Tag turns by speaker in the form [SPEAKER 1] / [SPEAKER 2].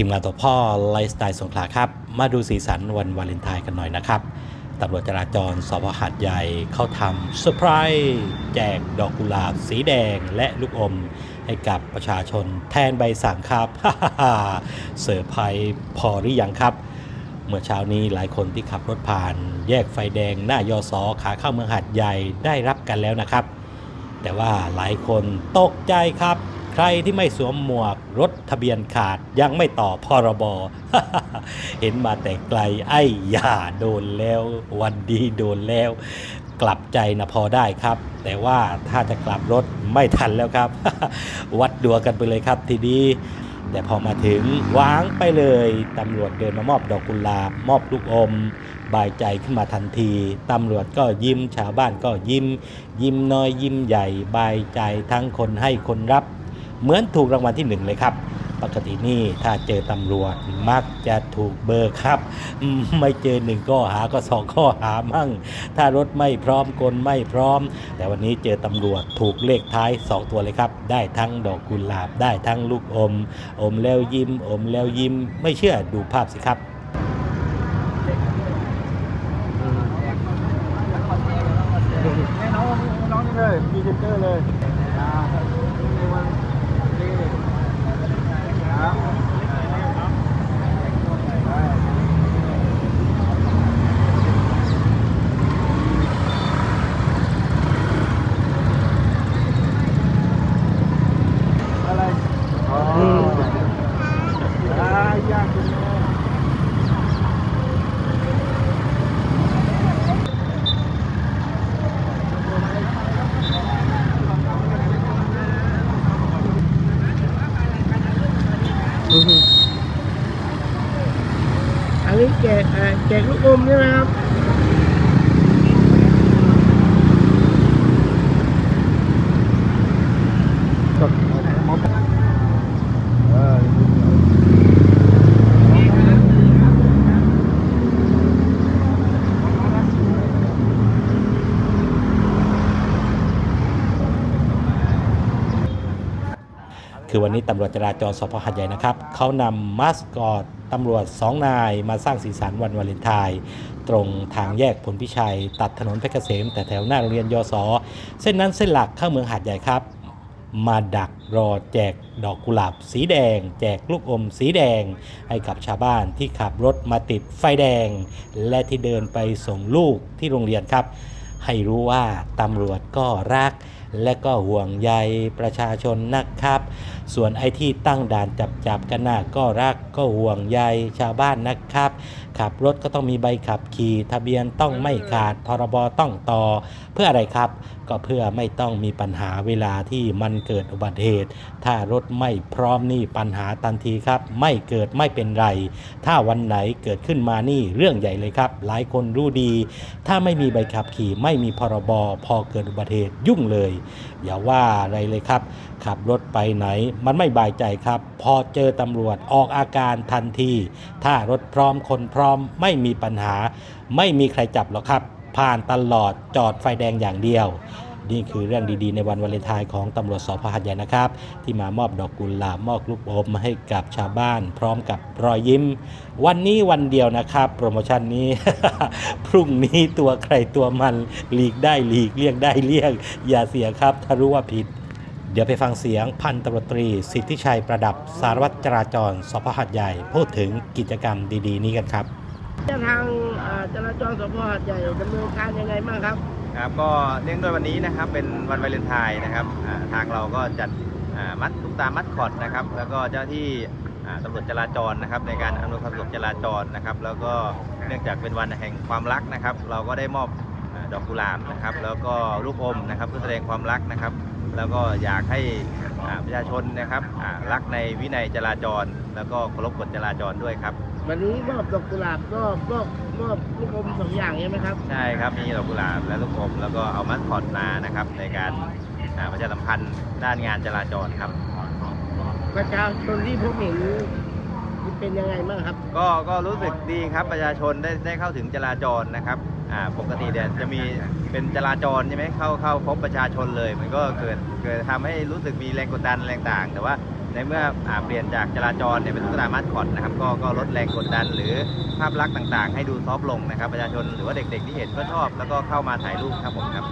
[SPEAKER 1] ทีมงานตัวพ่อไลฟ์สไตล์สงขลาครับ มาดูสีสันวันวาเลนไทน์กันหน่อยนะครับตำรวจจราจรสพหัดใหญ่เข้าทำเซอร์ไพรส์แจกดอกกุหลาบสีแดงและลูกอม ให้กับประชาชนแทนใบสั่งครับเซอร์ไพรส์พอหรือยังครับ เมื่อเช้านี้หลายคนที่ขับรถผ่าน แยกไฟแดงหน้ายอสอขาเข้าเมืองหัดใหญ่ได้รับกันแล้วนะครับ แต่ว่าหลายคนตกใจครับ ใครที่ไม่สวมหมวกรถทะเบียนขาดยังไม่ต่อพรบ เห็นมาแต่ไกลไอ้ย่าโดนแล้ว วันดีโดนแล้ว กลับใจนะพอได้ครับ แต่ว่าถ้าจะกลับรถไม่ทันแล้วครับ วัดดัวกันไปเลยครับทีนี้แต่พอมาถึงวางไปเลย ตำรวจเดินมามอบดอกกุหลาบ มอบลูกอม บายใจขึ้นมาทันที ตำรวจก็ยิ้ม ชาวบ้านก็ยิ้ม ยิ้มน้อยยิ้มใหญ่ บายใจทั้งคนให้คนรับ เหมือนถูกรางวัลที่หนึ่งเลยครับ ปกตินี่ถ้าเจอตำรวจมักจะถูกเบอร์ครับ ไม่เจอหนึ่งข้อหาก็สองข้อหามั่ง ถ้ารถไม่พร้อมกลไม่พร้อม แต่วันนี้เจอตำรวจถูกเลขท้าย2ตัวเลยครับ ได้ทั้งดอกกุหลาบได้ทั้งลูกอม อมแล้วยิ้ม อมแล้วยิ้ม ไม่เชื่อดูภาพสิครับ
[SPEAKER 2] น้องน้องนี่เลยพรีเซนเตอร์เลยอ่าในวันนี้ครับอะไรอ๋ออ่ายากจังเลย
[SPEAKER 3] อันนี้แจกเอ่อแจกลูกอมใช่ไหมครับ
[SPEAKER 2] เออ
[SPEAKER 1] คือวันนี้ตำรวจจราจรสพหัดใหญ่นะครับเขานำมาสกอตตำรวจสองนายมาสร้างสีสันวันวาเลนไทน์ตรงทางแยกผลพิชัย ตัดถนนเพชรเกษม แต่แถวหน้าโรงเรียนยศเส้นนั้นเส้นหลักเข้าเมืองหาดใหญ่ครับ มาดักรอแจกดอกกุหลาบสีแดง แจกลูกอมสีแดง ให้กับชาวบ้านที่ขับรถมาติดไฟแดง และที่เดินไปส่งลูกที่โรงเรียนครับ ให้รู้ว่าตำรวจก็รัก และก็ห่วงใยประชาชนนะครับ ส่วนไอ้ที่ตั้งด่านจับจับกันน่ะก็รักก็ห่วงใยชาวบ้านนะครับ ขับรถก็ต้องมีใบขับขี่ ทะเบียนต้องไม่ขาดพรบต้องต่อ เพื่ออะไรครับ ก็เพื่อไม่ต้องมีปัญหาเวลาที่มันเกิดอุบัติเหตุ ถ้ารถไม่พร้อมนี่ปัญหาทันทีครับ ไม่เกิดไม่เป็นไร ถ้าวันไหนเกิดขึ้นมานี่เรื่องใหญ่เลยครับ หลายคนรู้ดี ถ้าไม่มีใบขับขี่ไม่มีพรบพอเกิดอุบัติเหตุยุ่งเลย อย่าว่าอะไรเลยครับ ขับรถไปไหน มันไม่บายใจครับ พอเจอตำรวจออกอาการทันที ถ้ารถพร้อมคนพร้อมไม่มีปัญหา ไม่มีใครจับหรอกครับ ผ่านตลอดจอดไฟแดงอย่างเดียวนี่คือเรื่องดีๆ ในวันวาเลนไทน์ของตำรวจสพหัดใหญ่นะครับ ที่มามอบดอกกุหลาบมอบลูกอมมาให้กับชาวบ้าน พร้อมกับรอยยิ้ม วันนี้วันเดียวนะครับ โปรโมชั่นนี้ พรุ่งนี้ตัวใครตัวมันหลีกได้หลีกเลี่ยงได้เลี่ยง อย่าเสียครับ ถ้ารู้ว่าผิด เดี๋ยวไปฟังเสียงพันตำรวจตรี สิทธิชัยประดับสารวัตรจราจรสพหัดใหญ่ พูดถึงกิจกรรมดีๆ นี้กันครับ
[SPEAKER 3] ทางเอ่อจราจรสพหัดใหญ่ดำเนินการยังไงบ้างครับ
[SPEAKER 4] ครับก็เนื่องด้วยวันนี้นะครับเป็นวันวาเลนไทน์นะครับอ่าทางเราก็จัดอ่ามัดตุ๊กตามัดคอดนะครับ แล้วก็เจ้าหน้าที่อ่าตำรวจจราจรนะครับ ในการอำนวยความสะดวกจราจรนะครับ แล้วก็เนื่องจากเป็นวันแห่งความรักนะครับ เราก็ได้มอบอ่าดอกกุหลาบนะครับ แล้วก็ลูกอมนะครับเพื่อแสดงความรักนะครับ แล้วก็อยากให้อ่าประชาชนนะครับอ่ารักในวินัยจราจร แล้วก็เคารพกฎจราจรด้วยครับ
[SPEAKER 3] วันนี้มอบดอกกุหลาบก็มอบมอบลูกอมสองอย่างใช่ไหมครับ
[SPEAKER 4] ใช่ครับมีดอกกุหลาบและลูกอมแล้วก็เอามัดคอดมานะครับในการอ่าประชาสัมพันธ์ด้านงานจราจรครับ
[SPEAKER 3] ประชาชนที่พบเห็นเป็นยังไงบ้างครับ
[SPEAKER 4] ก็ก็รู้สึกดีครับประชาชนได้ได้เข้าถึงจราจรนะครับอ่าปกติเนี่ยจะมี เป็นจราจรใช่ไหมเข้าเข้าพบประชาชนเลย มันก็เกิดเกิดทำให้รู้สึกมีแรงกดดันแรงต่าง แต่ว่าในเมื่ออเปลี่ยนจากจราจรเนี่ยเป็นตุ๊กตามัดคอตนะครับก็ก็ลดแรงกดดันหรือภาพลักษณ์ต่างๆ ให้ดูซอฟลงนะครับ ประชาชนหรือว่าเด็กๆที่เห็นก็ชอบ แล้วก็เข้ามาถ่ายรูปครับผมครับ